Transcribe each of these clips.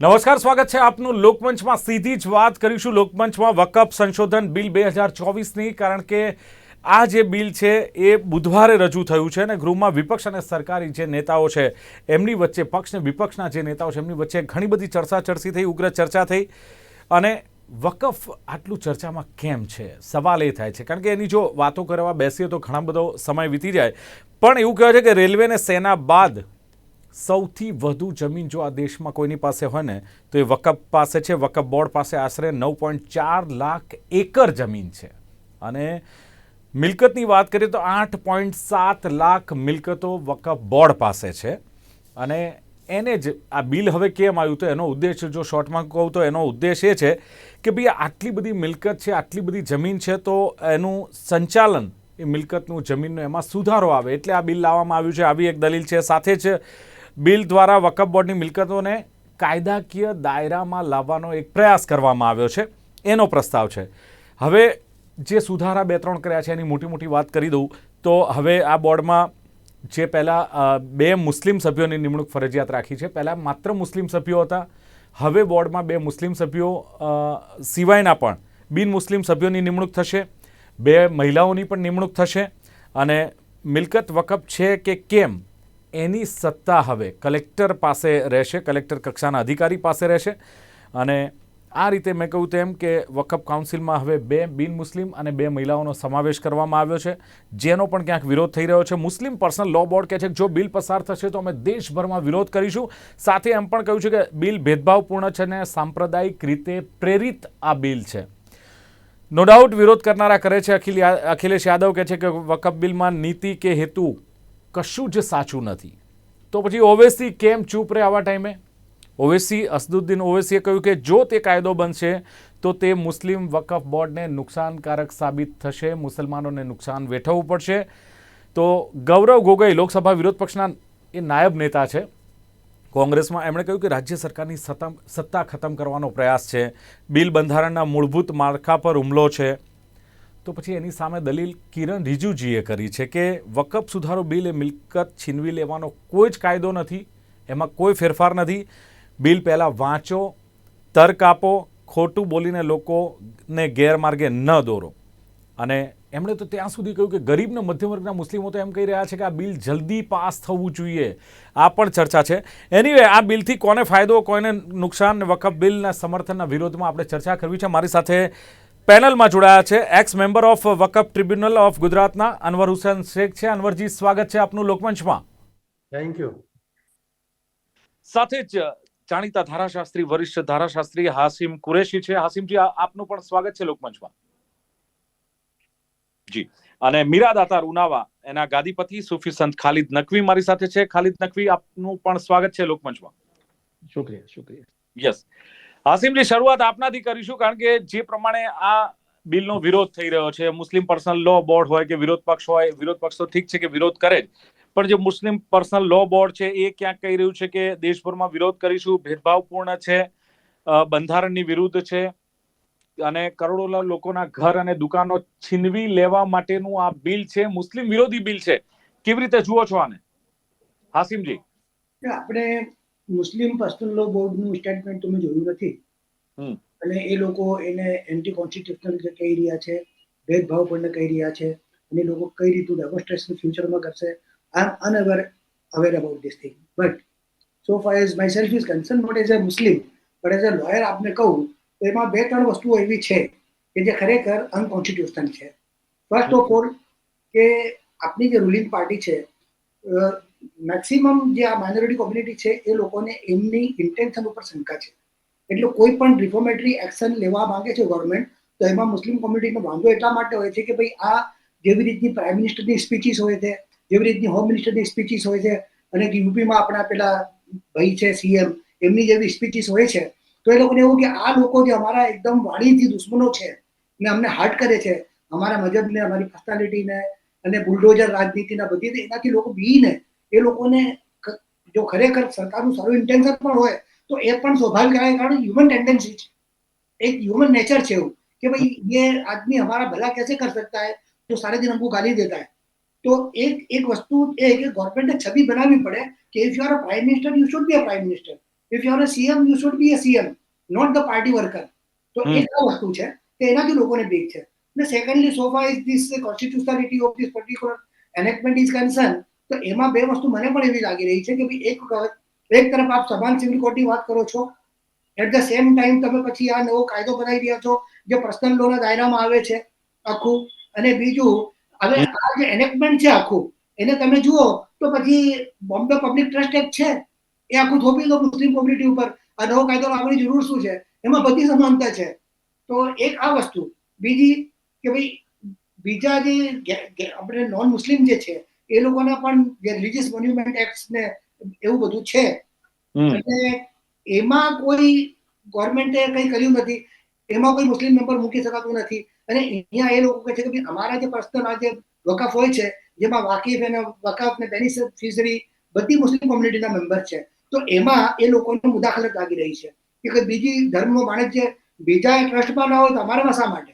નમસ્કાર, સ્વાગત છે આપનું લોકમંચમાં. સીધી જ વાત કરીશું લોકમંચમાં. વકફ સંશોધન બિલ બે હજાર ચોવીસની, કારણ કે આ જે બિલ છે એ બુધવારે રજૂ થયું છે અને ગૃહમાં વિપક્ષ અને સરકારી જે નેતાઓ છે, એમની વચ્ચે પક્ષ અને વિપક્ષના જે નેતાઓ છે, એમની વચ્ચે ઘણી બધી ચર્ચા ચર્ચી થઈ, ઉગ્ર ચર્ચા થઈ. અને વકફ આટલું ચર્ચામાં કેમ છે? સવાલ એ થાય છે. કારણ કે એની જો વાતો કરવા બેસીએ તો ઘણા બધો સમય વીતી જાય. પણ એવું કહેવાય છે કે રેલવે અને સેના બાદ સૌથી વધુ જમીન જો આ દેશમાં કોઈની પાસે હોય ને, તો એ વકફ પાસે છે, વકફ બોર્ડ પાસે આશરે નવ પોઈન્ટ ચાર લાખ એકર જમીન છે. અને મિલકતની વાત કરીએ તો આઠ પોઈન્ટ સાત લાખ મિલકતો વકફ બોર્ડ પાસે છે. અને એને જ આ બિલ હવે કેમ આવ્યું તો એનો ઉદ્દેશ જો શોર્ટમાં કહું તો એનો ઉદ્દેશ એ છે કે ભાઈ આટલી બધી મિલકત છે, આટલી બધી જમીન છે, તો એનું સંચાલન એ મિલકતનું જમીનનું એમાં સુધારો આવે. એટલે આ બિલ લાવવામાં આવ્યું છે. આવી એક દલીલ છે. સાથે જ બિલ દ્વારા વકફ બોર્ડની મિલકતોને કાયદાકીય દાયરામાં લાવવાનો એક પ્રયાસ કરવામાં આવ્યો છે. એનો પ્રસ્તાવ છે. હવે જે સુધારા બે ત્રણ કર્યા છે એની મોટી મોટી વાત કરી દઉં. તો હવે આ બોર્ડમાં જે પહેલાં બે મુસ્લિમ સભ્યોની નિમણૂક ફરજિયાત રાખી છે. પહેલાં માત્ર મુસ્લિમ સભ્યો હતા. હવે બોર્ડમાં બે મુસ્લિમ સભ્યો સિવાયના પણ બિન મુસ્લિમ સભ્યોની નિમણૂક થશે. બે મહિલાઓની પણ નિમણૂક થશે. અને મિલકત વકફ છે કે કેમ? એની સત્તા હવે કલેક્ટર પાસે રહેશે, કલેક્ટર કક્ષાના અધિકારી પાસે રહેશે. અને આ રીતે મેં કહ્યું તેમ કે વકફ કાઉન્સિલમાં હવે બે બિન મુસ્લિમ અને બે મહિલાઓનો સમાવેશ કરવામાં આવ્યો છે, જેનો પણ ક્યાંક વિરોધ થઈ રહ્યો છે. મુસ્લિમ પર્સનલ લો બોર્ડ કહે છે કે જો બિલ પસાર થશે તો અમે દેશભરમાં વિરોધ કરીશું. સાથે એમ પણ કહ્યું છે કે બિલ ભેદભાવપૂર્ણ છે અને સાંપ્રદાયિક રીતે પ્રેરિત આ બિલ છે. નો ડાઉટ વિરોધ કરનારા કરે છે. અખિલ અખિલેશ યાદવ કહે છે કે વકફ બિલમાં નીતિ કે હેતુ કશું જ સાચું નથી. તો પછી ઓવેસી કેમ ચૂપ રહે આવા ટાઈમે? ઓવેસી અસદુદ્દીન ઓવેસીએ કહ્યું કે જો તે કાયદો બનશે, તો તે મુસ્લિમ વકફ બોર્ડને નુકસાનકારક સાબિત થશે, મુસલમાનોને નુકસાન વેઠવવું પડશે. તો ગૌરવ ગોગોઈ લોકસભા વિરોધ પક્ષના એ નાયબ નેતા છે. કોંગ્રેસમાં એમણે કહ્યું કે રાજ્ય સરકારની સત્તા ખતમ કરવાનો પ્રયાસ છે. બિલ બંધારણના મૂળભૂત માળખા પર હુમલો છે. તો પછી એની સામે દલીલ કિરણ રિજુજીએ કરી છે કે વકફ સુધારો બિલ એ મિલકત છીનવી લેવાનો કોઈ જ કાયદો નથી, એમાં કોઈ ફેરફાર નથી. બિલ પહેલાં વાંચો, તર્ક આપો, ખોટું બોલીને લોકોને ગેરમાર્ગે ન દોરો. અને એમણે તો ત્યાં સુધી કહ્યું કે ગરીબના મધ્યમ વર્ગના મુસ્લિમો તો એમ કહી રહ્યા છે કે આ બિલ જલ્દી પાસ થવું જોઈએ. આ પણ ચર્ચા છે. એનીવે આ બિલથી કોને ફાયદો કોને નુકસાન, વકફ બિલના સમર્થનના વિરોધમાં આપણે ચર્ચા કરવી છે. મારી સાથે પેનલમાં જોડાયા છે. Ex member of Waqf tribunal of ગુજરાતના અનવર હુસેન શેખ છે. અનવરજી સ્વાગત છે આપનું લોકમંચમાં. થેન્ક યુ સાથે જ જાણીતા ધારાશાસ્ત્રી વરિષ્ઠ ધારાશાસ્ત્રી હાસિમ કુરેશી છે. હાસિમજી આપનું પણ સ્વાગત છે લોકમંચમાં. જી. અને મીરા દાતા રૂનાવા એના ગાદીપતિ સુફી સંત ખાલિદ નકવી મારી સાથે છે. ખાલિદ નકવી આપનું પણ સ્વાગત છે લોકમંચમાં. શુક્રિયા શુક્રિયા. યસ હાસિમજી શરૂઆત આપનાથી કરીશું કારણ કે જે પ્રમાણે આ બિલનો વિરોધ થઈ રહ્યો છે, મુસ્લિમ પર્સનલ લો બોર્ડ હોય કે વિરોધ પક્ષ હોય, વિરોધ પક્ષ તો ઠીક છે કે વિરોધ કરે જ, પણ જે મુસ્લિમ પર્સનલ લો બોર્ડ છે, એ ક્યાંક કહી રહ્યું છે કે દેશભરમાં વિરોધ કરીશું, ભેદભાવપૂર્ણ છે બંધારણની વિરુદ્ધ છે, અને કરોડો લોકોના ઘર અને દુકાનો છીનવી લેવા માટેનું આ બિલ છે, મુસ્લિમ વિરોધી બિલ છે. કેવી રીતે જુઓ છો આને? હાસિમજી. આપણે મુસ્લિમ પર્સનલ લો બોર્ડનું સ્ટેટમેન્ટ તમે જોયું નથી. અને એ લોકો એને એન્ટી કોન્સ્ટિટ્યુશનલ કહી રહ્યા છે ભેદભાવ પણ કહી રહ્યા છે અને લોકો કઈ રીતનું ડેમોન્સ્ટ્રેશન ફ્યુચરમાં કરશે I am unaware aware about this thing but so far as myself is concern not as a Muslim but as a lawyer આપને કહું તો એમાં બે ત્રણ વસ્તુઓ એવી છે કે જે ખરેખર અનકોન્સ્ટિટ્યુશનલ છે. ફર્સ્ટ ઓફ ઓલ કે આપની જે રૂલિંગ પાર્ટી છે મેક્સિમમ જે આ માઇનોરિટી કોમ્યુનિટી છે, એ લોકોને એમની ઇન્ટેન્શન ઉપર શંકા છે. એટલે કોઈ પણ રિફોર્મેટરી એક્શન લેવા માંગે છે ગવર્મેન્ટ તો એમાં મુસ્લિમ કોમ્યુનિટીનો વાંધો એટલા માટે હોય છે કે ભાઈ આ જેવી રીતની પ્રાઇમ મિનિસ્ટરની સ્પીચીસ હોય છે, જેવી રીતની હોમ મિનિસ્ટરની સ્પીચીસ હોય છે, અને યુપીમાં આપણા પેલા ભાઈ છે સીએમ એમની જેવી સ્પીચીસ હોય છે, તો એ લોકોને એવું કે આ લોકો જે અમારા એકદમ વાણીથી દુશ્મનો છે, ને અમને હાર્ટ કરે છે, અમારા મજબને, અમારી પર્સનાલિટીને અને બુલડોઝર રાજનીતિના બધી એનાથી લોકો બીને એ લોકોને ક- જો ખરેખર સરકારનું સારું ઇન્ટેન્શન પણ હોય તો એ પણ સ્વાભાવિક આવે કારણ હ્યુમન ટેન્ડન્સી છે एक ह्यूमन नेचर છે એવું કે भाई ये आदमी हमारा भला कैसे कर सकता है जो सारे दिन हमको गाली देता है तो एक एक वस्तु એ કે ગવર્મેન્ટને છબી બનાવવી પડે કે if you are a prime minister you should be a prime minister if you are a CM you should be a CM not the party worker તો હમ. એ આ વસ્તુ છે કે એનાથી લોકોને બીક છે ને secondly so far is this constitutionality of this particular enactment is concern તો એમાં બે વસ્તુ મને પણ એવી લાગી રહી છે કે ભાઈ એક એક તરફ આપ સમાન સિવિલ કોડની વાત કરો છો એટ ધ સેમ ટાઈમ તમે પછી આ નવો કાયદો બનાવી રહ્યા છો જે પર્સનલ લોના દાયરામાં આવે છે આખું અને બીજું હવે આ જે એનેક્ટમેન્ટ છે આખું એને તમે જુઓ તો પછી બોમ્બે પબ્લિક ટ્રસ્ટ એક્ટ છે એ આખું થોપી દો મુસ્લિમ કોમ્યુનિટી ઉપર આ નવો કાયદો લાવવાની જરૂર શું છે? એમાં બધી સમાનતા છે. તો એક આ વસ્તુ બીજી કે ભાઈ બીજા જે આપણે નોન મુસ્લિમ જે છે એ લોકોના પણ જે રિલીજીયસ મોન્યુમેન્ટ એક્ટ ને એવું બધું છે. એટલે એમાં કોઈ ગવર્મેન્ટે કંઈ કર્યું નથી. એમાં કોઈ મુસ્લિમ મેમ્બર મૂકી શકાતું નથી. અને અહીંયા એ લોકો કહે છે કે અમારા જે પર્સનલ આ જે વકફ હોય છે જેમાં વાકીફ અને વકફ ને બેનિફિશરી બધી મુસ્લિમ કોમ્યુનિટીના મેમ્બર છે. તો એમાં એ લોકોને મુદાખલત લાગી રહી છે. કે બીજી ધર્મનો માણસ જે બીજા ટ્રસ્ટમાં ના હોય તો અમારામાં શા માટે?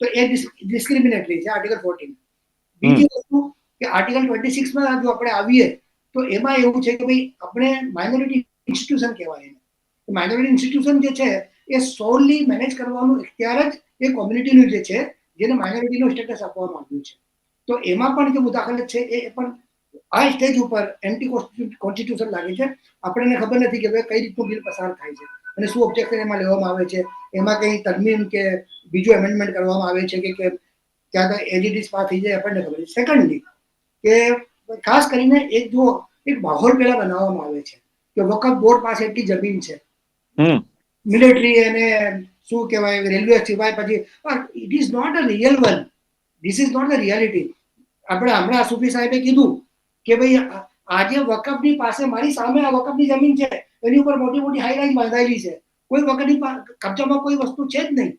તો એ ડિસ્ક્રિમિનેટરી છે આર્ટિકલ ફોર્ટીન બીજી વસ્તુ કે આર્ટિકલ ટ્વેન્ટી સિક્સમાં જો આપણે આવીએ, તો એમાં એવું છે કે ભાઈ આપણે માઇનોરિટી ઇન્સ્ટિટ્યુશન કહેવાય એને. માઇનોરિટી ઇન્સ્ટિટ્યુશન જે છે, એ સોલલી મેનેજ કરવાનું અત્યારે જ એ કોમ્યુનિટીનું જે છે, જેને માઇનોરિટીનું સ્ટેટસ આપવામાં આવ્યું છે. તો એમાં પણ જે મુદાખલત છે, એ પણ આ સ્ટેજ ઉપર એન્ટી કોન્સ્ટિટ્યુશન લાગે છે. આપણને ખબર નથી કે ભાઈ કઈ રીતનું બિલ પસાર થાય છે અને શું ઓબ્જેક્શન એમાં લેવામાં આવે છે. એમાં કઈ તરમીમ કે બીજું એમેન્ડમેન્ટ કરવામાં આવે છે કે ત્યાં તો એજીડીસ પાસ થઈ જાય આપણને ખબર છે. સેકન્ડલી કે ખાસ કરીને એક જો એક માહોલ પેલા બનાવવામાં આવે છે કે વકફ બોર્ડ પાસે એટલી જમીન છે. મિલિટરી અને શું કહેવાય રેલવે સિવાય પછી it is not a real one this is not the reality આપણે હમણાં સુફી સાહેબે કીધું કે ભાઈ આજે વકફની પાસે મારી સામે આ વકફની જમીન છે એની ઉપર મોટી મોટી હાઈ રાઈઝ બાંધાયેલી છે. કોઈ વખતની કબજામાં કોઈ વસ્તુ છે જ નહીં.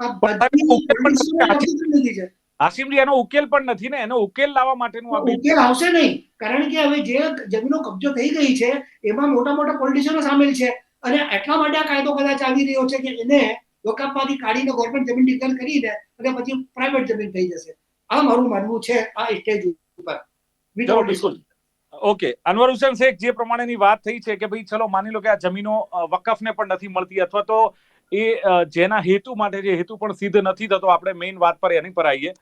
આ બધી છે. હાશિમજી એનો ઉકેલ પણ નથી ને એનો ઉકેલ લાવવા માટેનું ઉકેલ આવશે નહીં કારણ કે હવે જે જમીનો કબજો થઈ ગઈ છે એમાં મોટા મોટા પોલિટિશિયનો સામેલ છે. અને એટલા માટે આ કાયદો કદાચ આવી રહ્યો છે કે એને વકફમાંથી કાઢીને ગવર્મેન્ટ જમીન ડિક્લેર કરીને અને પછી પ્રાઇવેટ જમીન થઈ જશે. આ મારું માનવું છે આ સ્ટેજ ઉપર. બિલકુલ. ઓકે અનવર હુસેન શેખ જે પ્રમાણેની વાત થઈ છે કે ભાઈ ચલો માની લો કે આ જમીનો વકફને પણ નથી મળતી અથવા તો એ જેના હેતુ માટે જે હેતુ પણ સિદ્ધ નથી થતો આપણે મેઇન વાત પર એની પર આવીએ.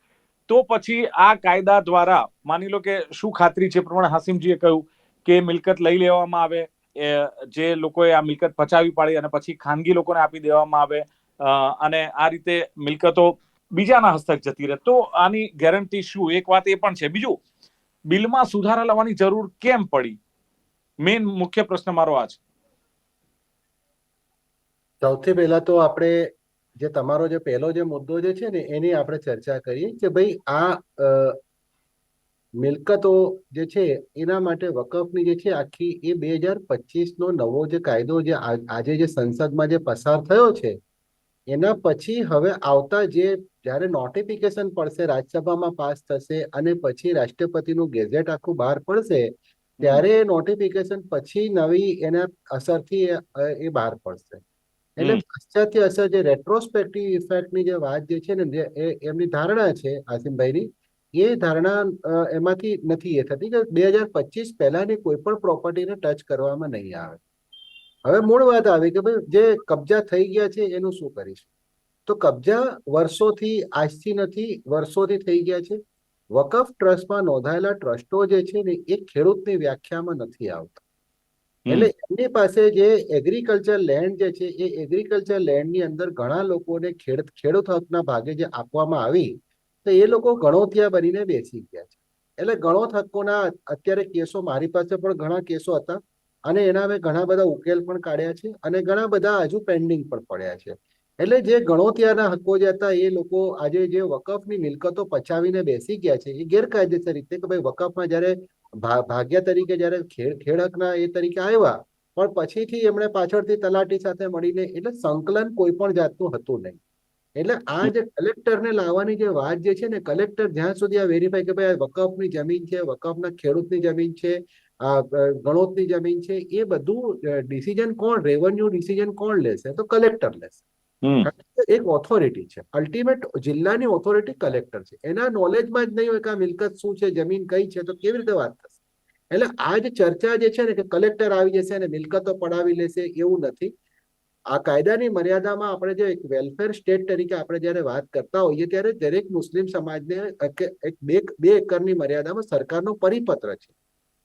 તો પછી આ કાયદા દ્વારા માની લો કે શું ખાતરી છે? પ્રમાણે હાસિમજીએ કહ્યું કે મિલકત લઈ લેવામાં આવે જે લોકોએ આ મિલકત પચાવી પાડી અને પછી ખાનગી લોકોને આપી દેવામાં આવે અને આ રીતે મિલકતો બીજાના હસ્તક જતી રહે. તો આની ગેરંટી શું? એક વાત એ પણ છે. બીજું, બિલમાં સુધારા લાવવાની જરૂર કેમ પડી? મેઇન મુખ્ય પ્રશ્ન મારો આ છે. સૌથી પહેલા તો આપણે જે તમારો જે પહેલો જે મુદ્દો જે છે ને એની આપણે ચર્ચા કરીએ કે ભાઈ આ મિલકતો જે છે એના માટે વકફની જે છે આખી એ બે હજાર પચીસનો નવો જે કાયદો જે આજે જે સંસદમાં જે પસાર થયો છે એના પછી હવે આવતા જે જ્યારે નોટિફિકેશન પડશે રાજ્યસભામાં પાસ થશે અને પછી રાષ્ટ્રપતિનું ગેઝેટ આખું બહાર પડશે ત્યારે નોટિફિકેશન પછી નવી એના અસરથી એ એ બહાર પડશે. એટલે પાશ્ચાત્ય અસર જે રેટ્રોસ્પેક્ટિવ ઇફેક્ટની જે વાત જે છે ને એમની ધારણા છે આસિમભાઈની એ ધારણા એમાંથી નથી એ થતી કે બે હજાર પચીસ પહેલાની કોઈ પણ પ્રોપર્ટીને ટચ કરવામાં નહીં આવે. હવે મૂળ વાત આવી કે ભાઈ જે કબજા થઈ ગયા છે એનું શું કરીશું? તો કબજા વર્ષોથી આજથી નથી વર્ષોથી થઈ ગયા છે. વકફ ટ્રસ્ટમાં નોંધાયેલા ટ્રસ્ટો જે છે ને એ ખેડૂતની વ્યાખ્યામાં નથી આવતા. એટલે એમની પાસે જે એગ્રીકલ્ચર લેન્ડ જે છે, એ એગ્રીકલ્ચર લેન્ડની અંદર ઘણા લોકોને ખેડ ખેડૂત હકના ભાગે જે આપવામાં આવી, તો એ લોકો ગણોતિયા બનીને બેસી ગયા છે. એટલે ગણોત હકોના અત્યારે કેસો મારી પાસે પણ ઘણા કેસો હતા અને એના મેં ઘણા બધા ઉકેલ પણ કાઢ્યા છે અને ઘણા બધા હજુ પેન્ડિંગ પણ પડ્યા છે. એટલે જે ગણોતિયાના હકો જે હતા એ લોકો આજે જે વકફની મિલકતો પચાવીને બેસી ગયા છે એ ગેરકાયદેસર રીતે કે ભાઈ વકફમાં જ્યારે ભાગ્ય તરીકે જ્યારે ખેડ, ખેડકના એ તરીકે આવ્યા, પણ પછીથી એમણે પાછળથી તલાટી સાથે મળીને એટલે સંકલન કોઈ પણ જાતનું હતું નહીં. એટલે આ જે કલેક્ટરને લાવવાની જે વાત જે છે ને, કલેક્ટર જ્યાં સુધી આ વેરીફાઈ કે ભાઈ આ વકફની જમીન છે, વકફના ખેડૂતની જમીન છે, આ ગણોતની જમીન છે, એ બધું ડિસિઝન કોણ રેવન્યુ ડિસિઝન કોણ લેશે? તો કલેક્ટર લેશે. એક ઓથોરિટી છે. અલ્ટિમેટ જિલ્લાની ઓથોરિટી કલેક્ટર છે. એના નોલેજમાં જ નહીં હોય કે આ મિલકત શું છે, જમીન કઈ છે, તો કેવી રીતે વાત થશે? એટલે આ જે ચર્ચા જે છે ને કે કલેક્ટર આવી જશે અને મિલકતો પડાવી લેશે એવું નથી. આ કાયદાની મર્યાદામાં આપણે જે એક વેલફેર સ્ટેટ તરીકે આપણે જ્યારે વાત કરતા હોઈએ ત્યારે દરેક મુસ્લિમ સમાજને એક બે બે એકરની મર્યાદામાં સરકારનો પરિપત્ર છે.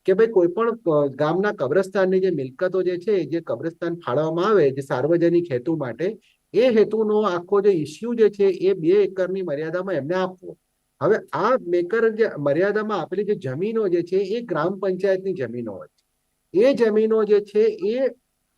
કે ભાઈ કોઈ પણ ગામના કબ્રસ્તાનની જે મિલકતો જે છે જે કબ્રસ્તાન ફાળવવામાં આવે, જે સાર્વજનિક હેતુ માટે એ હેતુનો આખો જે ઇસ્યુ જે છે એ બે એકરની મર્યાદામાં એમને આપવો. હવે આ મેકર જે મર્યાદામાં આપેલી જે જમીનો જે છે એ ગ્રામ પંચાયતની જમીનો હોય છે. એ જમીનો જે છે એ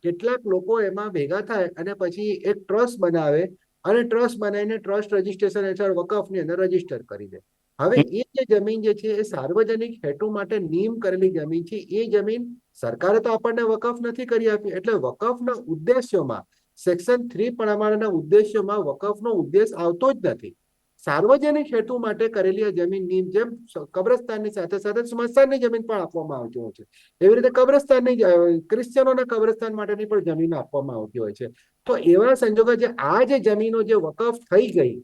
કેટલાક લોકો એમાં ભેગા થાય અને પછી એક ટ્રસ્ટ બનાવે અને ટ્રસ્ટ બનાવીને ટ્રસ્ટ રજીસ્ટ્રેશન હેઠળ વકફની અંદર રજિસ્ટર કરી દે. હવે એ જે જમીન જે છે એ સાર્વજનિક હેતુ માટે નિયમ કરેલી જમીન છે. એ જમીન સરકારે તો આપણને વકફ નથી કરી આપી. એટલે વકફના ઉદ્દેશ્યોમાં સેક્શન થ્રી પ્રમાણેના ઉદ્દેશ્યમાં વકફનો ઉદ્દેશ આવતો જ નથી. સાર્વજનિક હેતુ માટે કરેલી જમીનની જેમ કબ્રસ્તાનની સાથે સાથે સ્મશાનની જમીન પણ આપવામાં આવતી હોય છે. એવી રીતે કબ્રસ્તાનની ક્રિશ્ચિયનોના કબ્રસ્તાન માટેની પણ જમીન આપવામાં આવતી હોય છે. તો એવા સંજોગો જે આ જે જમીનો જે વકફ થઈ ગઈ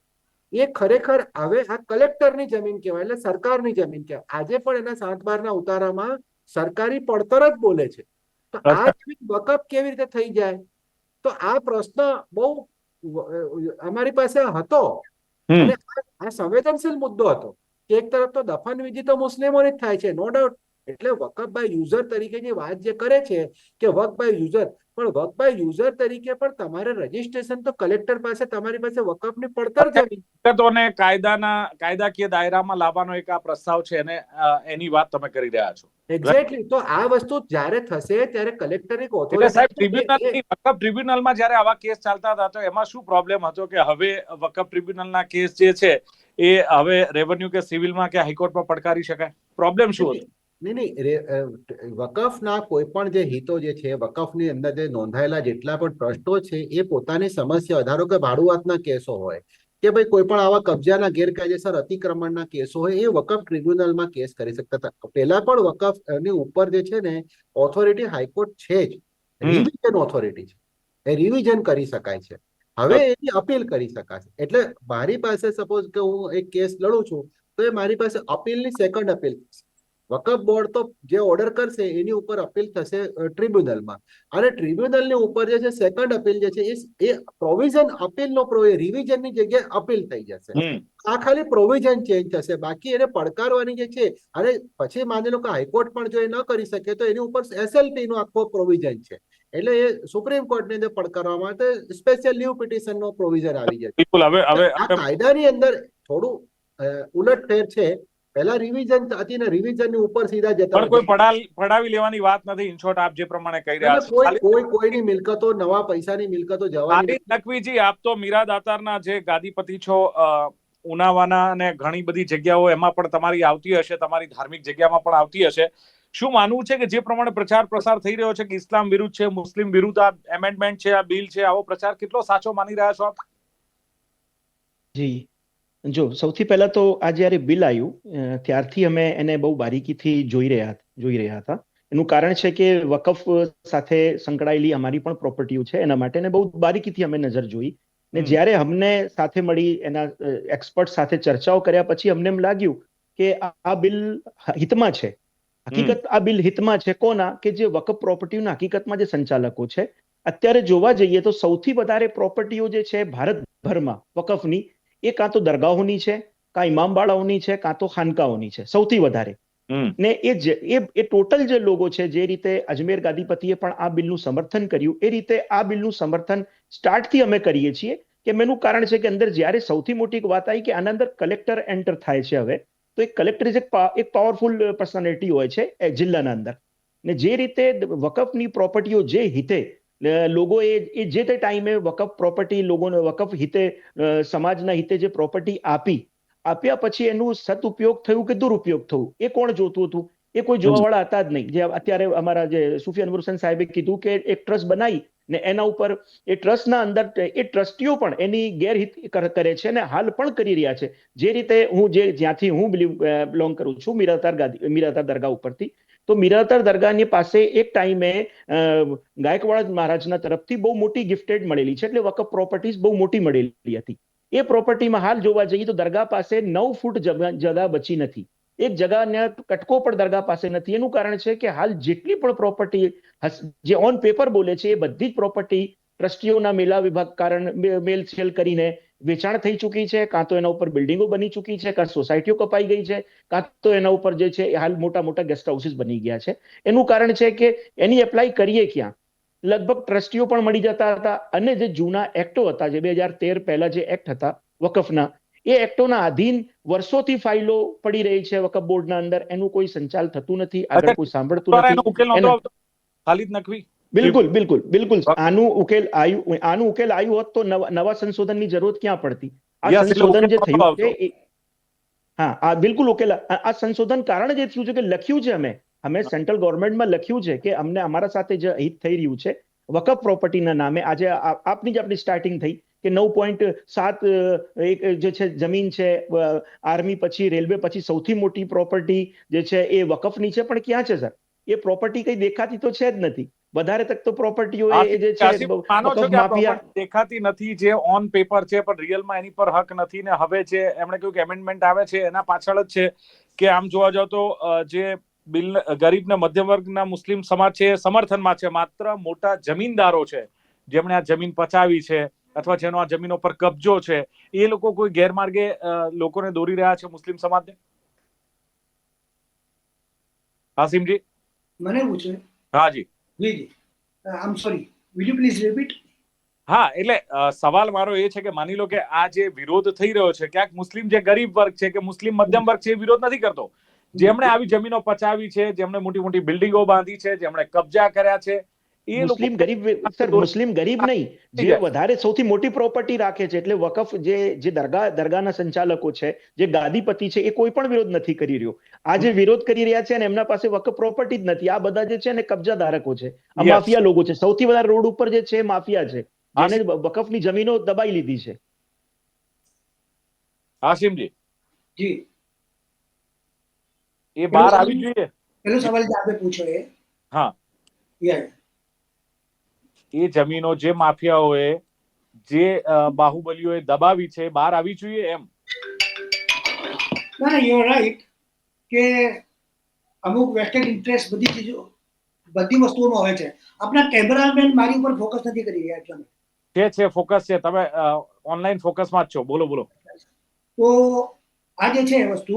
એ ખરેખર હવે આ કલેક્ટરની જમીન કહેવાય એટલે સરકારની જમીન કહેવાય. આજે પણ એના સાત બારના ઉતારામાં સરકારી પડતર જ બોલે છે. તો આ જમીન વકફ કેવી રીતે થઈ જાય? તો આ પ્રશ્ન બહુ અમારી પાસે હતો. અને આ- આ સંવેદનશીલ મુદ્દો હતો. કે એક તરફ તો દફન વિધિ તો મુસ્લિમોની જ થાય છે નો ડાઉટ એટલે વકફ બાય યુઝર તરીકે જે વાત જે કરે છે કે વક બાય યુઝર પણ વક બાય યુઝર તરીકે પણ તમારે રજીસ્ટ્રેશન તો કલેક્ટર પાસે તમારી પાસે વકફની પડતર જમીન. વિગતોને કાયદાના કાયદાકીય દાયરામાં લાવવાનો એક આ પ્રસ્તાવ છે અને એની વાત તમે કરી રહ્યા છો. એક્ઝેક્ટલી તો આ વસ્તુ જ્યારે થશે ત્યારે કલેક્ટર એક એટલે સાહેબ ટ્રિબ્યુનલની વકફ ટ્રિબ્યુનલમાં જ્યારે આવા કેસ ચાલતા હતા તો એમાં શું પ્રોબ્લેમ હતો કે હવે વકફ ટ્રિબ્યુનલના કેસ જે છે એ હવે રેવન્યુ કે સિવિલમાં કે હાઈકોર્ટમાં પડકારી શકાય? પ્રોબ્લેમ શું હતો? નહીં નહીં વકફના કોઈ પણ જે હિતો જે છે વકફની અંદર જે નોંધાયેલા જેટલા પણ ટ્રસ્ટો છે એ પોતાની સમસ્યા ધારો કે ભાડુઆતના કેસો હોય કે ભાઈ કોઈ પણ આવા કબજાના ગેરકાયદેસર અતિક્રમણના કેસો હોય એ વકફ ટ્રિબ્યુનલમાં કેસ કરી શકતા હતા. પહેલા પણ વકફની ઉપર જે છે ને ઓથોરિટી હાઈકોર્ટ છે જ. રિવિઝન ઓથોરિટી છે. એ રિવિઝન કરી શકાય છે. હવે એની અપીલ કરી શકાશે. એટલે મારી પાસે સપોઝ કે હું એક કેસ લડું છું તો એ મારી પાસે અપીલની સેકન્ડ અપીલ વકફ બોર્ડ તો જે ઓર્ડર કરશે એની ઉપર અપીલ થશે ટ્રિબ્યુનલમાં અને ટ્રિબ્યુનલની ઉપર જે છે સેકન્ડ અપીલ જે છે એ- પ્રોવિઝન અપીલનો રિવિઝનની જગ્યાએ અપીલ થઈ જશે. આ ખાલી પ્રોવિઝન ચેન્જ થશે. બાકી એને પડકારવાની જે છે અને પછી માની લો કે હાઈકોર્ટ પણ જો એ ન કરી શકે તો એની ઉપર એસએલટી નો આખો પ્રોવિઝન છે. એટલે એ સુપ્રીમ કોર્ટની અંદર પડકારવા માટે સ્પેશિયલ લીવ પિટિશન નો પ્રોવિઝન આવી જશે. હવે હવે આ કાયદાની અંદર થોડું ઉલટફેર છે. પહેલા રિવિઝન હતી ને રિવિઝનની ઉપર સીધા જતા પણ કોઈ પડાલ પડાવી લેવાની વાત નથી. ઇન શોર્ટ આપ જે પ્રમાણે કહી રહ્યા છો. કોઈ કોઈ કોઈની મિલકતો નવા પૈસાની મિલકતો જવાની નકવીજી આપ તો મીરા દાતારના જે ગાદીપતિ છો ઉનાવાના અને ઘણી બધી જગ્યાઓ એમાં પણ તમારી આવતી હશે તમારી ધાર્મિક જગ્યામાં પણ આવતી હશે. શું માનવું છે કે જે પ્રમાણે પ્રચાર પ્રસાર થઈ રહ્યો છે કે ઇસ્લામ વિરુદ્ધ છે મુસ્લિમ વિરુદ્ધ આ એમેન્ડમેન્ટ છે આ બિલ છે આવો પ્રચાર કેટલો સાચો માની રહ્યા છો આપ? જી. જો સૌથી પહેલા તો આ જ્યારે બિલ આવ્યું ત્યારથી અમે એને બહુ બારીકીથી જોઈ રહ્યા જોઈ રહ્યા હતા. એનું કારણ છે કે વકફ સાથે સંકળાયેલી અમારી પણ પ્રોપર્ટીઓ છે એના માટે બહુ બારીકીથી અમે નજર જોઈ. ને જ્યારે અમને સાથે મળી એના એક્સપર્ટ સાથે ચર્ચાઓ કર્યા પછી અમને એમ લાગ્યું કે આ આ બિલ હિતમાં છે. હકીકત આ બિલ હિતમાં છે કોના? કે જે વકફ પ્રોપર્ટીઓના હકીકતમાં જે સંચાલકો છે. અત્યારે જોવા જઈએ તો સૌથી વધારે પ્રોપર્ટીઓ જે છે ભારતભરમાં વકફની એ કાં તો દરગાહોની છે કાં ઇમામબાળાઓની છે કાં તો ખાનકાઓની છે સૌથી વધારે. ને એ એ ટોટલ જે લોકો છે જે રીતે અજમેર ગાદીપતિએ પણ આ બિલનું સમર્થન કર્યું એ રીતે આ બિલનું સમર્થન સ્ટાર્ટથી અમે કરીએ છીએ કે મેનું કારણ છે કે અંદર જ્યારે સૌથી મોટી વાત આવી કે આના અંદર કલેક્ટર એન્ટર થાય છે હવે તો એક કલેક્ટર એક એક પાવરફુલ પર્સનાલિટી હોય છે જિલ્લાના અંદર. ને જે રીતે વકફની પ્રોપર્ટીઓ જે હિતે અ, લોકોએ એ જે તે ટાઈમે વકફ પ્રોપર્ટી લોકોને વકફ હિતે સમાજના હિતે જે પ્રોપર્ટી આપી આપ્યા પછી એનું સદઉપયોગ થયું કે દુરુપયોગ થયું? એ કોણ જોતું હતું? એ કોઈ જોવાવાળા હતા જ નહીં. જે અત્યારે અમારા જે સુફી અનવર સાહેબે કીધું કે એક ટ્રસ્ટ બનાવી ને એના ઉપર એ ટ્રસ્ટના અંદર એ ટ્રસ્ટીઓ પણ એની ગેરહિત કરે છે અને હાલ પણ કરી રહ્યા છે. જે રીતે હું જે જ્યાંથી હું બિલોંગ કરું છું મીરાતાર ગાદી, મીરાતાર દરગાહ ઉપરથી, તો મીરાતાર દરગાહની પાસે એક ટાઈમે ગાયકવાડ મહારાજના તરફથી બહુ મોટી ગિફ્ટેડ મળેલી છે. એટલે વકફ પ્રોપર્ટીઝ બહુ મોટી મળેલી હતી. એ પ્રોપર્ટીમાં હાલ જોવા જઈએ તો દરગાહ પાસે નવ ફૂટ જગા બચી નથી. એક જગાને કટકો પણ દરગાહ પાસે નથી. એનું કારણ છે કે હાલ જેટલી પણ પ્રોપર્ટી જે ઓન પેપર બોલે છે એ બધી જ પ્રોપર્ટી ટ્રસ્ટીઓના મેલા વિભાગ કારણ મેલ કરીને વેચાણ થઈ ચૂકી છે. કાં તો એના ઉપર બિલ્ડિંગો બની ચૂકી છે, કાં સોસાયટીઓ કપાઈ ગઈ છે, કાં તો એના ઉપર જે છે હાલ મોટા મોટા ગેસ્ટ હાઉસીસ બની ગયા છે. એનું કારણ છે કે એની એપ્લાય કરીએ ક્યાં? લગભગ ટ્રસ્ટીઓ પણ મળી જતા હતા અને જે જૂના એક્ટો હતા, જે બે હજાર તેર પહેલા જે એક્ટ હતા, વકફના એ એક્ટોના આધીન વર્ષોથી ફાઇલો પડી રહી છે વકફ બોર્ડના અંદર. એનું કોઈ સંચાલ થતું નથી આગળ કોઈ સાંભળતું નથી. ખાલિદ નકવી? બિલકુલ બિલકુલ બિલકુલ. આનું ઉકેલ આવ્યું આનું ઉકેલ આવ્યું હોત તો નવા સંશોધનની જરૂરત ક્યાં પડતી? આ સંશોધન જે થયું છે હા આ બિલકુલ ઉકેલ. આ આ સંશોધન કારણ જે થયું છે કે લખ્યું છે અમે. અમે સેન્ટ્રલ ગવર્મેન્ટમાં લખ્યું છે કે અમને અમારા સાથે જે હિત થઈ રહ્યું છે વકફ પ્રોપર્ટીના નામે આજે આપની જ આપણી સ્ટાર્ટિંગ થઈ. કે નવ પોઈન્ટ સાત એક જે છે જમીન છે આર્મી પછી રેલવે પછી સૌથી મોટી પ્રોપર્ટી જે છે એ વકફની છે. પણ ક્યાં છે સર? એ પ્રોપર્ટી કઈ દેખાતી તો છે જ નથી. વધારે તક તો પ્રોપર્ટીઓ એ જે છે માનો છો કે માફિયા દેખાતી નથી જે ઓન પેપર છે પણ રિયલમાં એની પર હક નથી ને હવે જે એમણે કહ્યું કે એમેન્ડમેન્ટ આવે છે એના પાછળ જ છે કે આમ જોવા જાવ તો જે બિલ ગરીબ ને મધ્યમ વર્ગના મુસ્લિમ સમાજ છે એ સમર્થનમાં છે. માત્ર મોટા જમીનદારો છે. જેમણે આ જમીન પચાવી છે. અથવા જેનો આ જમીનો પર કબજો છે એ લોકો કોઈ ગેરમાર્ગે લોકોને દોરી રહ્યા છે મુસ્લિમ સમાજને? હાસિમજી? મને પૂછે હાજી જી. જી આમ sorry will you please repeat હા એટલે સવાલ મારો એ છે કે માની લો કે આ જે વિરોધ થઈ રહ્યો છે ક્યાંક મુસ્લિમ જે ગરીબ વર્ગ છે કે મુસ્લિમ મધ્યમ વર્ગ છે એ વિરોધ નથી કરતો. જેમણે આવી જમીનો પચાવી છે જેમણે મોટી મોટી બિલ્ડિંગો બાંધી છે જેમણે કબજા કર્યા છે એ મુસ્લિમ ગરીબ સર મુસ્લિમ ગરીબ નહીં જે વધારે સૌથી મોટી પ્રોપર્ટી રાખે છે એટલે વકફ જે જે દરગાહ દરગાહના સંચાલકો છે જે ગાદીપતિ છે એ કોઈ પણ વિરોધ નથી કરી રહ્યો. આ જે વિરોધ કરી રહ્યા છે અને એમના પાસે વકફ પ્રોપર્ટી જ નથી. આ બધા જે છે ને કબજા ધારકો છે. આ માફિયા લોકો છે. સૌથી વધારે રોડ ઉપર જે છે માફિયા છે. અને જેને વકફની જમીનો દબાઈ લીધી છે. આસિમજી જી. એ બહાર આવી જોઈએ. પેલો સવાલ જે આપે પૂછ્યો એ. હા. યા એ જમીનો જે માફિયાઓએ જે બાહુબલીઓએ દબાવી છે બહાર આવી જોઈએ એમ? ના યુ રાઈટ કે અમુક વેસ્ટર્ન ઇન્ટરેસ્ટ બધી ચીજો બધી વસ્તુઓમાં હોય છે. આપણા કેમેરામેન મારી ઉપર ફોકસ નથી કરી રહ્યા એટલા છે છે ફોકસ છે. તમે ઓનલાઈન ફોકસમાં જ છો. બોલો બોલો. તો આ જે છે વસ્તુ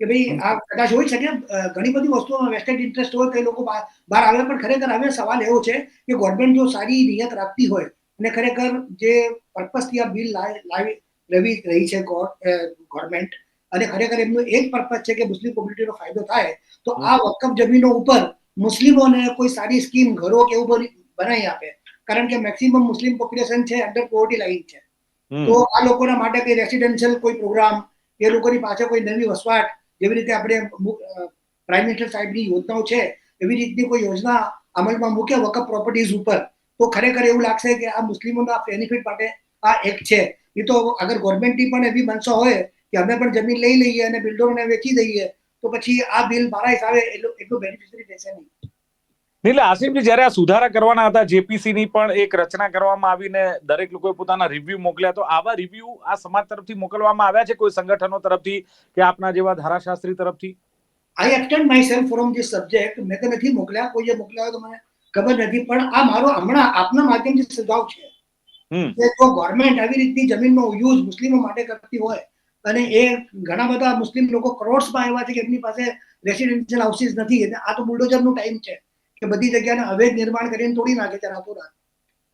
કે ભાઈ આ કદાચ હોઈ શકે ઘણી બધી વસ્તુઓમાં વેસ્ટેડ ઇન્ટરેસ્ટ હોય તો એ લોકો બહાર આવે પણ ખરેખર હવે સવાલ એવો છે કે ગવર્મેન્ટ જો સારી નિયત રાખતી હોય અને ખરેખર જે પર્પઝથી આ બિલ લાવી રવી રહી છે ગવર્મેન્ટ અને ખરેખર એમનો એ જ પર્પસ છે કે મુસ્લિમ કોમ્યુનિટીનો ફાયદો થાય તો આ વકફ જમીનો ઉપર મુસ્લિમોને કોઈ સારી સ્કીમ ઘરો કે એવું બનાવી આપે. કારણ કે મેક્સિમમ મુસ્લિમ પોપ્યુલેશન છે અંડર પોવર્ટી લાઈન છે. તો આ લોકોના માટે કોઈ રેસિડેન્શિયલ કોઈ પ્રોગ્રામ એ લોકોની પાછળ કોઈ નવી વસવાટ જેવી રીતે આપણે પ્રાઇમ મિનિસ્ટર સાહેબની યોજનાઓ છે, એવી રીતની કોઈ યોજના અમલમાં મૂકે વકફ પ્રોપર્ટીઝ ઉપર, તો ખરેખર એવું લાગશે કે આ મુસ્લિમોના બેનિફિટ માટે આ એક છે. એ તો અગર ગવર્મેન્ટની પણ એવી મનસા હોય કે અમે પણ જમીન લઈ લઈએ અને બિલ્ડરોને વેચી દઈએ, તો પછી આ બિલ મારા હિસાબે એટલું એટલું બેનિફિશરી રહેશે નહીં. એટલે આસિફજી જ્યારે આ સુધારા કરવાના હતા જેપીસી ની પણ એક રચના કરવામાં આવીને દરેક લોકોએ પોતાના રિવ્યુ મોકલ્યા તો આવા રિવ્યુ આ સમાજ તરફથી મોકલવામાં આવ્યા છે? કોઈ સંગઠનો તરફથી કે આપના જેવા ધારાશાસ્ત્રી તરફથી? I extend myself from this subject મેં તો નથી મોકલ્યા. કોઈએ મોકલ્યા તો મને ખબર નથી. પણ આ મારો હમણાં આપના માધ્યમથી સુઝાવ છે. કે જો ગવર્મેન્ટ આવી રીતની જમીનનો યુઝ મુસ્લિમો માટે કરતી હોય અને એ ઘણા બધા મુસ્લિમ લોકો કરોડ્સમાં આવ્યા છે કે એમની પાસે રેસિડેન્શિયલ હાઉસીસ નથી. આ તો બુલડોઝરનો ટાઈમ છે. કે બધી જગ્યાને અવૈધ નિર્માણ કરીને તોડી નાખે છે રાતોરાત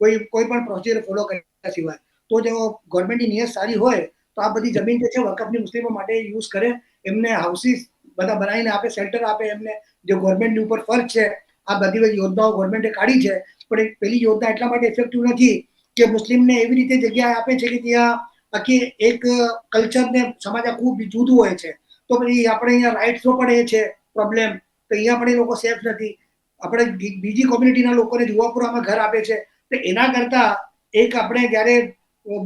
કોઈ કોઈ પણ પ્રોસિજર ફોલો કર્યા સિવાય. તો જો ગવર્મેન્ટની નિયત સારી હોય, તો આ બધી જમીન જે છે વકફની મુસ્લિમો માટે યુઝ કરે. એમને હાઉસીસ બધા બનાવીને આપે શેલ્ટર આપે એમને. જે ગવર્મેન્ટની ઉપર ફર્જ છે, આ બધી બધી યોજનાઓ ગવર્મેન્ટે કાઢી છે. પણ પેલી યોજના એટલા માટે ઇફેક્ટિવ નથી કે મુસ્લિમને એવી રીતે જગ્યા આપે છે કે ત્યાં આખી એક કલ્ચરને સમાજ ખૂબ જુદું હોય છે. તો પછી આપણે અહીંયા રાઇટ્સનો પણ એ છે પ્રોબ્લેમ તો અહીંયા પણ એ લોકો સેફ નથી. આપણે બીજી કોમ્યુનિટીના લોકોને જુવાપુરામાં ઘર આપે છે. તો એના કરતા એક આપણે જ્યારે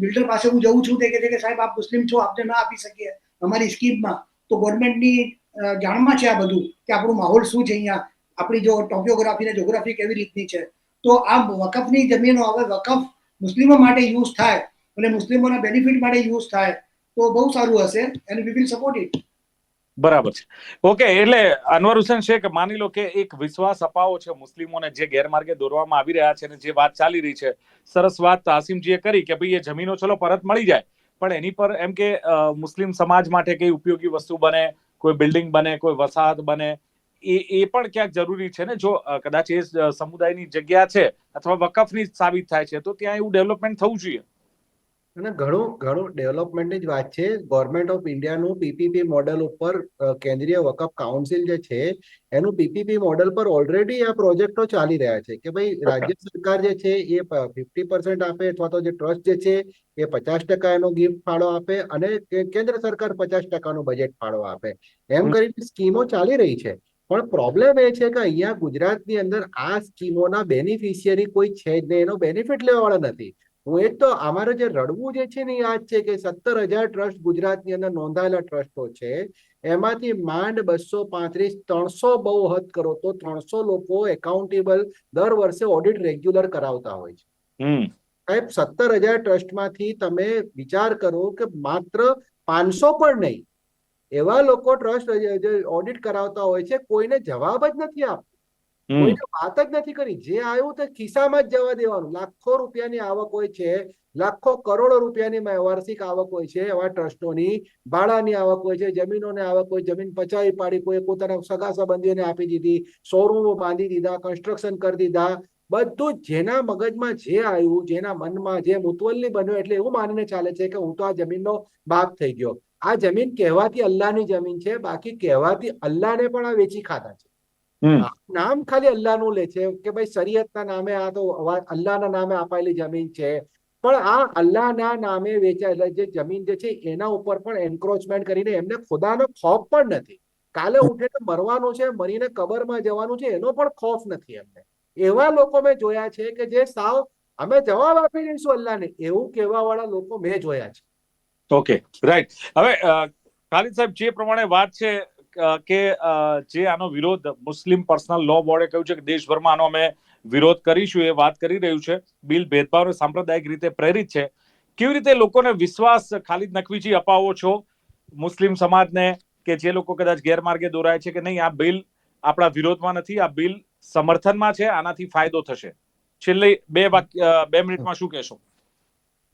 બિલ્ડર પાસે હું જઉં છું, તે કહે છે કે સાહેબ, આપ મુસ્લિમ છો, આપને ના આપી શકીએ અમારી સ્કીમમાં તો ગવર્મેન્ટની જાણમાં છે આ બધું કે આપણું માહોલ શું છે અહીંયા? આપણી જો ટોપિયોગ્રાફી ને જોગ્રાફી કેવી રીતની છે? તો આ વકફની જમીનો હવે વકફ મુસ્લિમો માટે યુઝ થાય અને મુસ્લિમોના બેનિફિટ માટે યુઝ થાય. તો બહુ સારું હશે and we will support it બરાબર છે. ઓકે, એટલે અનવર હુસેન શેખ, માની લો કે એક વિશ્વાસ અપાવો છે મુસ્લિમોને જે ગેરમાર્ગે દોરવામાં આવી રહ્યા છે અને જે વાત ચાલી રહી છે. સરસ વાત આસિમજીએ કરી કે ભાઈ એ જમીનો ચલો પરત મળી જાય. પણ એની પર એમ કે મુસ્લિમ સમાજ માટે કઈ ઉપયોગી વસ્તુ બને, કોઈ બિલ્ડિંગ બને, કોઈ વસાહત બને, એ એ પણ ક્યાંક જરૂરી છે ને? જો કદાચ એ સમુદાયની જગ્યા છે અથવા વકફની સાબિત થાય છે, તો ત્યાં એવું ડેવલપમેન્ટ થવું જોઈએ. અને ઘણું ઘણું ડેવલપમેન્ટની જ વાત છે. ગવર્મેન્ટ ઓફ ઇન્ડિયાનું પીપીપી મોડેલ ઉપર કેન્દ્રીય વકફ કાઉન્સિલ જે છે એનું પીપીપી મોડેલ પર ઓલરેડી આ પ્રોજેક્ટો ચાલી રહ્યા છે કે ભાઈ રાજ્ય સરકાર જે છે એ ફિફ્ટી પર્સન્ટ આપે અથવા તો જે ટ્રસ્ટ જે છે એ પચાસ ટકા એનો ગિફ્ટ ફાળો આપે અને કેન્દ્ર સરકાર પચાસ ટકાનું બજેટ ફાળો આપે. એમ કરીને સ્કીમો ચાલી રહી છે. પણ પ્રોબ્લેમ એ છે કે અહીંયા ગુજરાતની અંદર આ સ્કીમોના બેનિફિશિયરી કોઈ છે જ નહીં. એનો બેનિફિટ લેવાવાળા નથી. હું એ જ તો અમારે જે રડવું જે છે ને એ આ છે કે સત્તર હજાર ટ્રસ્ટ ગુજરાતની અંદર નોંધાયેલા ટ્રસ્ટો છે. એમાંથી માંડ બસો પાંત્રીસ ત્રણસો બહુ હદ કરો તો ત્રણસો લોકો એકાઉન્ટેબલ દર વર્ષે ઓડિટ રેગ્યુલર કરાવતા હોય છે. હમ. સાહેબ સત્તર હજાર ટ્રસ્ટમાંથી તમે વિચાર કરો કે માત્ર પાંચસો પણ નહીં એવા લોકો ટ્રસ્ટ ઓડિટ કરાવતા હોય છે કોઈને જવાબ જ નથી આપતા. કોઈને વાત જ નથી કરી. જે આવ્યું તે ખિસ્સામાં જ જવા દેવાનું. લાખો રૂપિયાની આવક હોય છે, લાખો કરોડો રૂપિયાની વાર્ષિક આવક હોય છે એવા ટ્રસ્ટોની. ભાડાની આવક હોય છે, જમીનોની આવક હોય, જમીન પચાવી પાડી કોઈ પોતાના સગા સંબંધીઓને આપી દીધી, શોરૂમો બાંધી દીધા કન્સ્ટ્રક્શન કરી દીધા. બધું જેના મગજમાં જે આવ્યું, જેના મનમાં જે મુતવલ્લી બન્યો એટલે એવું માનીને ચાલે છે કે હું તો આ જમીનનો બાપ થઈ ગયો. આ જમીન કહેવાતી અલ્લાહની જમીન છે, બાકી કહેવાતી અલ્લાહને પણ આ વેચી ખાધા છે. નામ ખાલી અલ્લાહનું લે છે કે ભાઈ શરીયતના નામે આ તો અલ્લાહના નામે અપાયેલી જમીન છે પણ આ અલ્લાહના નામે વેચાયેલા જે જમીન જે છે એના ઉપર પણ એન્ક્રોચમેન્ટ કરીને એમને ખુદાનો ખોફ પણ નથી કાલે ઉઠીને મરવાનું છે મરીને કબરમાં જવાનું છે એનો પણ ખોફ નથી એમને એવા લોકો મેં જોયા છે કે જે સાવ અમે જવાબ આપી દઈશું અલ્લાહને એવું કહેવા વાળા લોકો મેં જોયા છે ઓકે રાઈટ હવે ખાલિદ સાહેબ જે પ્રમાણે વાત છે કે જે આનો વિરોધ મુસ્લિમ પર્સનલ લો બોર્ડે કહ્યું છે કે દેશભરમાં આનો અમે વિરોધ કરીશું એ વાત કરી રહ્યું છે. બિલ ભેદભાવ સાંપ્રદાયિક રીતે પ્રેરિત છે. કેવી રીતે લોકોને વિશ્વાસ ખાલિદ નકવીજી અપાવો છો મુસ્લિમ સમાજને કે જે લોકો કદાચ ગેરમાર્ગે દોરાય છે કે નહીં? આ બિલ આપણા વિરોધમાં નથી, આ બિલ સમર્થનમાં છે, આનાથી ફાયદો થશે. છેલ્લે બે વાક્ય બે મિનિટમાં શું કહેશો?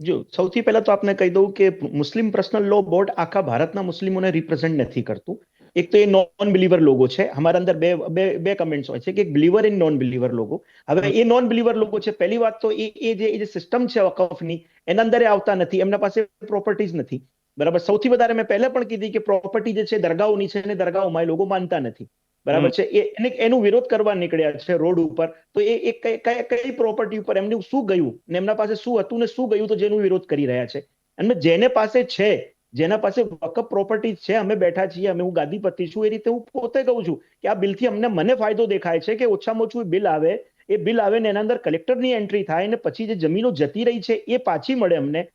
જો, સૌથી પહેલા તો આપને કહી દઉં કે મુસ્લિમ પર્સનલ લો બોર્ડ આખા ભારતના મુસ્લિમોને રિપ્રેઝેન્ટ નથી કરતું. એક તો એ નોન બિલીવર લોકો છે. અમારા અંદર બે બે બે કમેન્ટ્સ હોય છે કે બિલીવર ઇન નોન બિલીવર લોકો. હવે એ નોન બિલીવર લોકો છે પહેલી વાત તો એ એ જે એ જે સિસ્ટમ છે વકફની એના અંદર આવતા નથી એમના પાસે પ્રોપર્ટીઝ નથી. બરાબર? સૌથી વધારે મેં પહેલા પણ કીધી કે પ્રોપર્ટી જે છે દરગાહોની છે અને દરગાહોમાં એ લોકો માનતા નથી. બરાબર છે? એ એને એનું વિરોધ કરવા નીકળ્યા છે રોડ ઉપર. તો એ કઈ કઈ પ્રોપર્ટી ઉપર એમનું શું ગયું ને એમના પાસે શું હતું ને શું ગયું તો જેનું વિરોધ કરી રહ્યા છે. અને જેને પાસે છે જેના પાસે વકફ પ્રોપર્ટી છે, અમે બેઠા છીએ, અમે હું ગાદીપતિ છું, એ રીતે હું પોતે કહું છું કે આ બિલથી અમને મને ફાયદો દેખાય છે કે ઓછામાં ઓછું બિલ આવે, એ બિલ આવે ને એના અંદર કલેક્ટરની એન્ટ્રી થાય અને પછી જે જમીનો જતી રહી છે, એ પાછી મળે અમને.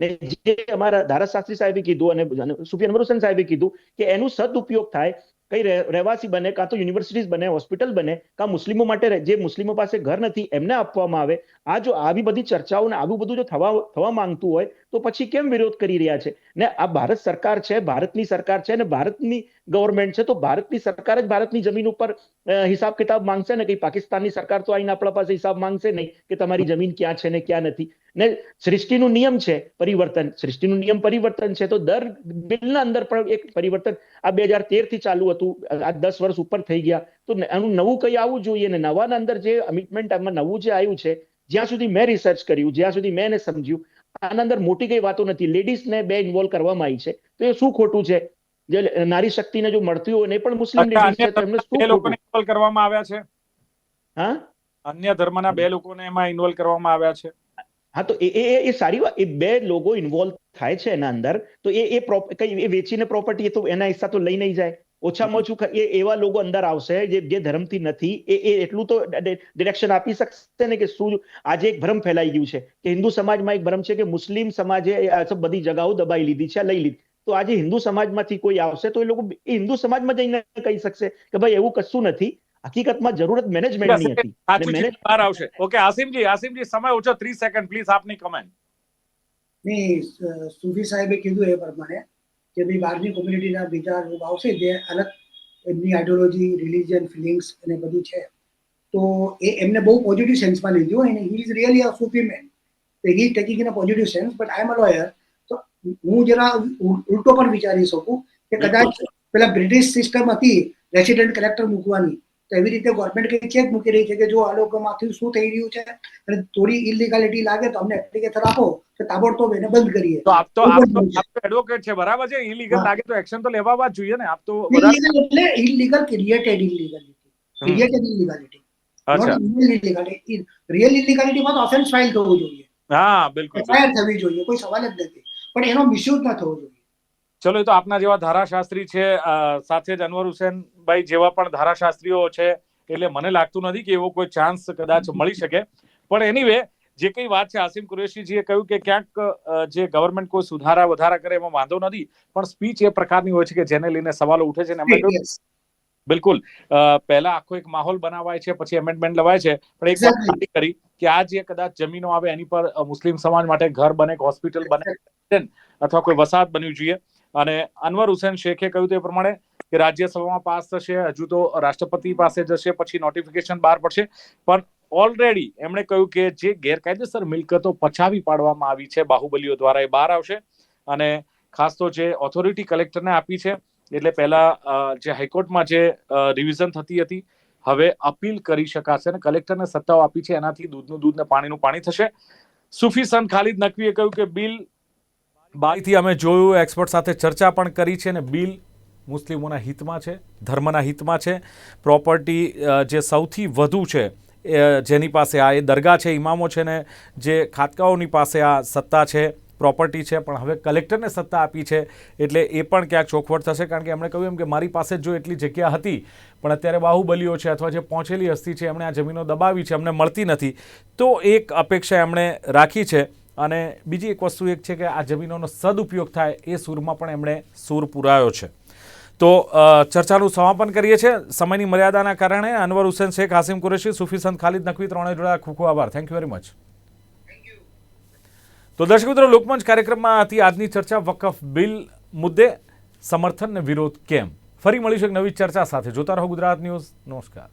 ને જે અમારા ધારાશાસ્ત્રી સાહેબે કીધું અને સુફિયાન હુસેન સાહેબે કીધું કે એનું સદઉપયોગ થાય, કઈ રહે- રહેવાસી બને, કાં તો યુનિવર્સિટીઝ બને હોસ્પિટલ બને, કાં મુસ્લિમો માટે જે મુસ્લિમો પાસે ઘર નથી, એમને આપવામાં આવે. આ જો આવી બધી ચર્ચાઓ ને આવું બધું જો થવા થવા માંગતું હોય તો પછી કેમ વિરોધ કરી રહ્યા છે? ને આ ભારત સરકાર છે, ભારતની સરકાર છે ને ભારતની ગવર્મેન્ટ છે, તો ભારતની સરકાર જ ભારતની જમીન ઉપર હિસાબ કિતાબ માંગશે ને? કે પાકિસ્તાનની સરકાર તો આઈને આપણા પાસે હિસાબ માંગશે નહીં કે તમારી જમીન ક્યાં છે ને ક્યાં નથી? ને સૃષ્ટિનું નિયમ છે પરિવર્તન. સૃષ્ટિનું નિયમ પરિવર્તન છે તો દર બિલના અંદર પણ એક પરિવર્તન. આ બે હજાર તેરથી ચાલુ હતું. આ દસ વર્ષ ઉપર થઈ ગયા. તો એનું નવું કઈ આવવું જોઈએ ને? નવાના અંદર જે અમિટમેન્ટ આમાં નવું જે આવ્યું છે, જ્યાં સુધી મેં રિસર્ચ કર્યું, જ્યાં સુધી મેં એને સમજ્યું આના અંદર મોટી કઈ વાતો નથી. લેડીઝને બે ઇન્વોલ્વ કરવામાં આવી છે. તો એ શું ખોટું છે? જે નારી શક્તિને જો મળતી હોય ને પણ મુસ્લિમ લેડીઝ છે તેમને શું લોકોને ઇન્વોલ્વ કરવામાં આવ્યા છે? હા? અન્ય ધર્મના બે લોકોને એમાં ઇન્વોલ્વ કરવામાં આવ્યા છે? હા તો એ એ એ- એ સારી વાત. એ બે લોકો ઇન્વોલ્વ થાય છે એના અંદર. તો એ એ કઈ એ વેચીને પ્રોપર્ટી તો એના હિસ્સા તો લઈ નહીં જાય. ઓછામાં ઓછું એ એવા લોકો અંદર આવશે જે જે ધર્મથી નથી. એ એ એટલું તો ડિરેક્શન આપી શકશે ને કે શું આજે એક ભ્રમ ફેલાઈ ગયું છે કે હિન્દુ સમાજમાં એક ભ્રમ છે કે મુસ્લિમ સમાજે બધી જગાઓ દબાઈ લીધી છે લઈ લીધી. તો આજે હિન્દુ સમાજમાંથી કોઈ આવશે તો એ લોકો એ હિન્દુ સમાજમાં જઈને કહી શકશે કે ભાઈ એવું કશું નથી. હકીકતમાં જરૂરત મેનેજમેન્ટની હતી. બહાર આવશે. ઓકે આસિમજી આસિમજી સમય ઓછો ત્રીસ સેકન્ડ પ્લીઝ આપની કમેન્ટની સ- સુફી સાહેબે કીધું એ પ્રમાણે કે ભાઈ બહારની કોમ્યુનિટીના બીજા લોકો આવશે જે અલગ એમની આઈડિયોલોજી રિલિજન ફિલિંગ્સ અને બધું છે. તો એ એમને બહુ પોઝિટિવ સેન્સમાં લીધું અને he is really a Sufi man he taking in a positive sense but I am a lawyer તો હું જરા ઉલ- ઉલટો પણ વિચારી શકું કે કદાચ પેલા બ્રિટિશ સિસ્ટમ હતી રેસિડેન્ટ કલેક્ટર મૂકવાની. તો એવી રીતે ગવર્મેન્ટ કંઈ ચેક મૂકી રહી છે કે જો આ લોકોમાંથી શું થઈ રહ્યું છે અને થોડી ઇલીગાલિટી લાગે તો અમને એપ્લિકેશન આપો તો તાબડતોબ એને બંધ કરીએ. તો આપ તો આપ તો આપ તો એડવોકેટ છે બરાબર છે? ઇલીગલ લાગે તો એક્શન તો લેવા જ જોઈએ ને આપ તો ઇલીગલ એટલે illegal created illegality created illegality અચ્છા. ઇલીગાલિટી રિયલ ઇલીગાલિટીમાં તો ઓફેન્સ ફાઇલ થવું જોઈએ. હા બિલકુલ. એફઆઈઆર થવી જોઈએ કોઈ સવાલ જ નથી. પણ એનો મિસયુઝ ન થવો જોઈએ. ચલો એ તો આપના જેવા ધારાશાસ્ત્રી છે સાથે જ અનવર હુસેનભાઈ જેવા પણ ધારાશાસ્ત્રીઓ છે એટલે મને લાગતું નથી કે એવો કોઈ ચાન્સ કદાચ મળી શકે. પણ એનીવે જે કઈ વાત છે આસિમ કુરેશીજીએ કહ્યું કે ક્યાંક જે ગવર્મેન્ટ કોઈ સુધારા વધારા કરે એમાં વાંધો નથી પણ સ્પીચ એ પ્રકારની હોય છે કે જેને લઈને સવાલો ઉઠે છે એમણે બિલકુલ પહેલા આખો એક માહોલ બનાવાય છે પછી એમેન્ડમેન્ટ લવાય છે પણ એક વાત કરી કે આ જે કદાચ જમીનો આવે એની પર મુસ્લિમ સમાજ માટે ઘર બને હોસ્પિટલ બને અથવા કોઈ વસાહત બનવી જોઈએ. અને અનવર હુસેન શેખે કહ્યું તે પ્રમાણે કે રાજ્યસભામાં પાસ થશે, હજુ તો રાષ્ટ્રપતિ પાસે જશે, પછી નોટિફિકેશન બહાર પડશે. પણ ઓલરેડી એમણે કહ્યું કે જે ગેરકાયદેસર મિલકતો પછાવી પાડવામાં આવી છે, બાહુબલીઓ દ્વારા એ બહાર આવશે. અને ખાસ તો જે ઓથોરિટી કલેક્ટરને આપી છે, એટલે પહેલા જે હાઈકોર્ટમાં જે રિવિઝન થતી હતી, હવે અપીલ કરી શકાશે અને કલેક્ટરને સત્તાઓ આપી છે, એનાથી દૂધનું દૂધ ને પાણીનું પાણી થશે. સુફી સન ખાલિદ નકવીએ કહ્યું કે, બિલ, બારીથી અમે જોયું એક્સપર્ટ સાથે ચર્ચા પણ કરી છે અને બિલ મુસ્લિમોના હિતમાં છે, ધર્મના હિતમાં છે. પ્રોપર્ટી જે સૌથી વધુ છે જેની પાસે આ એ દરગાહ છે, ઇમામો છે ને, જે ખાતકાઓની પાસે આ સત્તા છે પ્રોપર્ટી છે, પણ હવે કલેક્ટરને સત્તા આપી છે, એટલે એ પણ ક્યાંક ચોખવટ થશે, કારણ કે એમણે કહ્યું એમ કે મારી પાસે જો એટલી જગ્યા હતી, પણ અત્યારે બાહુબલીઓ છે અથવા જે પહોંચેલી હસ્તી છે, એમણે આ જમીનો દબાવી છે એમને મળતી નથી, તો એક અપેક્ષા એમણે રાખી છે. અને બીજી એક વસ્તુ એક છે કે આ જમીનોનો સદુપયોગ થાય, એ સૂરમાં પણ એમણે સૂર પુરાયો છે. તો ચર્ચાનું સમાપન કરીએ છીએ. સમયની મર્યાદાના કારણે અનવર હુસેન શેખ હાસિમ કુરેશી, સુફી સંત ખાલિદ નકવી ત્રણે જોડા ખૂબ ખૂબ આભાર. થેન્ક યુ વેરી મચ તો દર્શક મિત્રો, લોકમંચ કાર્યક્રમમાં હતી આજની ચર્ચા, વકફ બિલ મુદ્દે સમર્થન ને વિરોધ કેમ? ફરી મળીશું એક નવી ચર્ચા સાથે. જોતા રહો ગુજરાત ન્યૂઝ. નમસ્કાર.